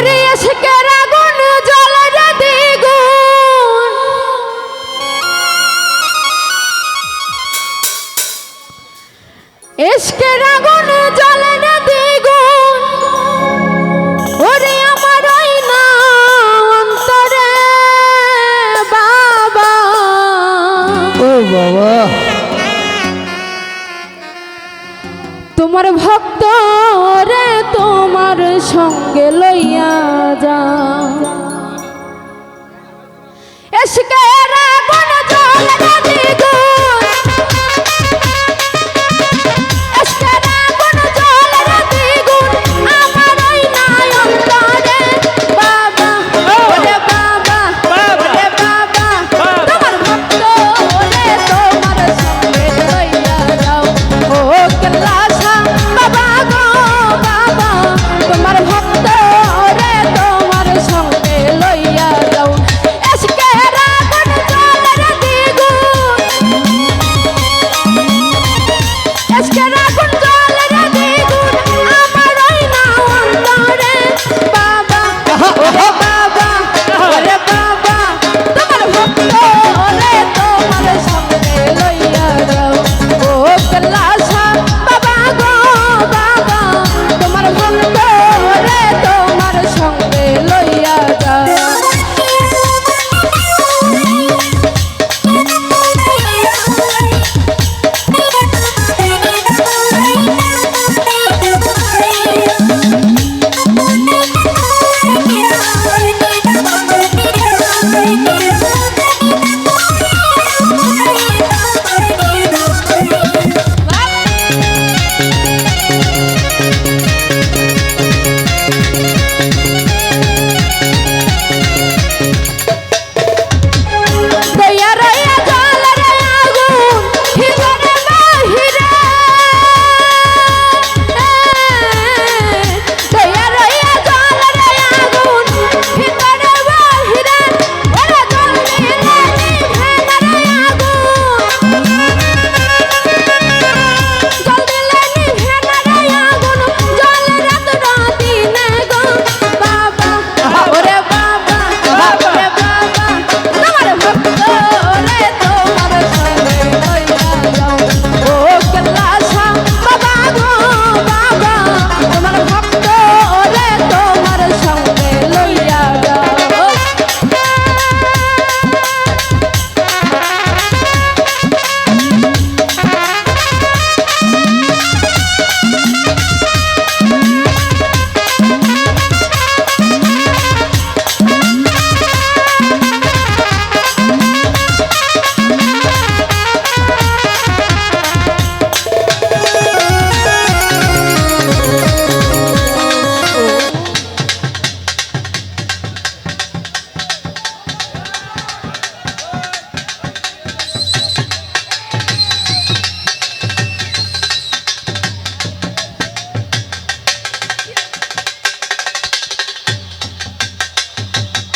ওরে এসকের আগুন জ্বলে দ্বিগুণ। এসকের আগুন জ্বলে দ্বিগুণ। ওরে আমার ওই না অন্তরে বাবা। ও বাবা। তোমার ভক্ত রে তোমার সঙ্গে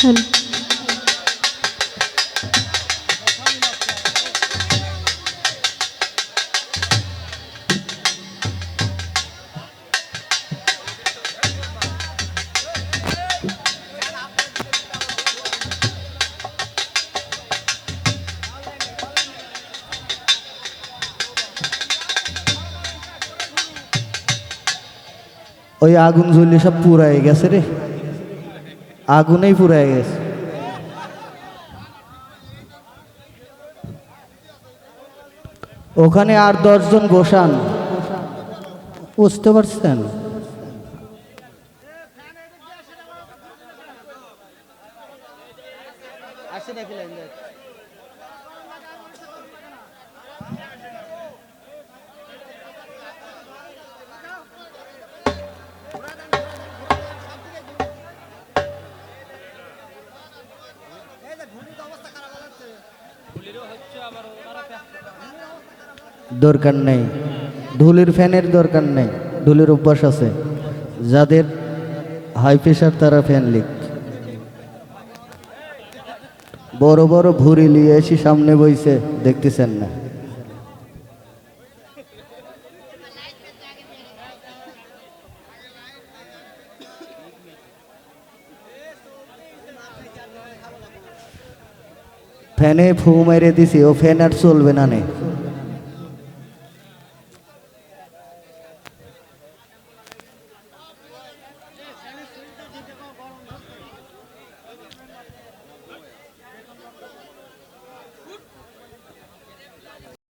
ওই আগুন জ্বলে সব পুরাই গেছে রে আগুনেই পুরাই গেছে। ওখানে আর দশজন বসান। বুঝতে পারছেন? দরকার নেই। ধুলির ফ্যানের দরকার নেই। ধুলির অভ্যাস আছে। যাদের হাই প্রেশার তারা ফ্যান লিক বড় বড় ভুরি নিয়ে এসে সামনে বইছে, দেখতেছেন না। ফ্যানে ফু মেরে দিছি ও ফ্যান আর চলবে না নে।